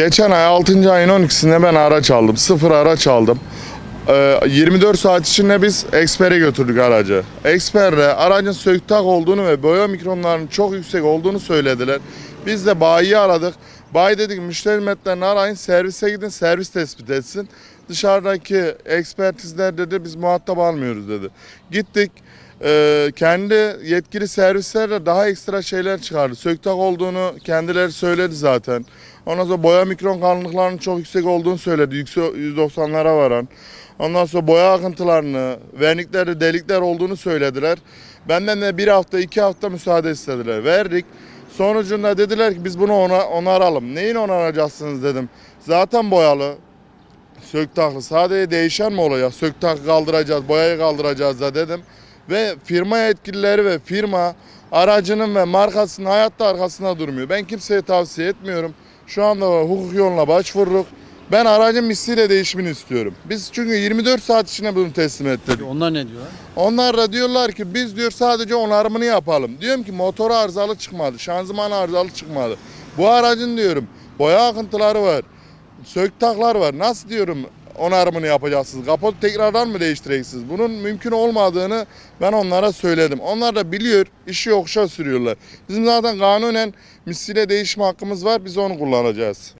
Geçen ay 6. ayın 12'sinde ben araç aldım. Sıfır araç aldım. Ee, 24 saat içinde biz ekspere götürdük aracı. Eksperde aracın söktak olduğunu ve boya mikronlarının çok yüksek olduğunu söylediler. Biz de bayiyi aradık. Bayi dedik müşteri hizmetlerini arayın servise gidin servis tespit etsin. Dışarıdaki ekspertizler dedi biz muhatap almıyoruz dedi. Gittik ee, kendi yetkili servislerle daha ekstra şeyler çıkardı. Söktak olduğunu kendileri söyledi zaten. Ondan sonra boya mikron kalınlıklarının çok yüksek olduğunu söyledi. Yüksek 190'lara varan. Ondan sonra boya akıntılarını, vernikleri delikler olduğunu söylediler. Benden de bir hafta iki hafta müsaade istediler. Verdik. Sonucunda dediler ki biz bunu ona, onaralım. Neyin onaracaksınız dedim. Zaten boyalı. Söktaklı. Sadece değişen mi olacak? Söktak kaldıracağız, boyayı kaldıracağız da dedim. Ve firma yetkilileri ve firma aracının ve markasının hayatta arkasında durmuyor. Ben kimseye tavsiye etmiyorum. Şu anda hukuk yoluna başvurduk. Ben aracın misliyle değişimini istiyorum. Biz çünkü 24 saat içinde bunu teslim ettik. Onlar ne diyorlar? Onlar da diyorlar ki biz diyor sadece onarımını yapalım. Diyorum ki motor arızalı çıkmadı, şanzıman arızalı çıkmadı. Bu aracın diyorum boya akıntıları var, söktaklar var. Nasıl diyorum onarımını yapacaksınız? Kapotu tekrardan mı değiştireceksiniz? Bunun mümkün olmadığını ben onlara söyledim. Onlar da biliyor, işi yokuşa sürüyorlar. Bizim zaten kanunen misliyle değişme hakkımız var, biz onu kullanacağız.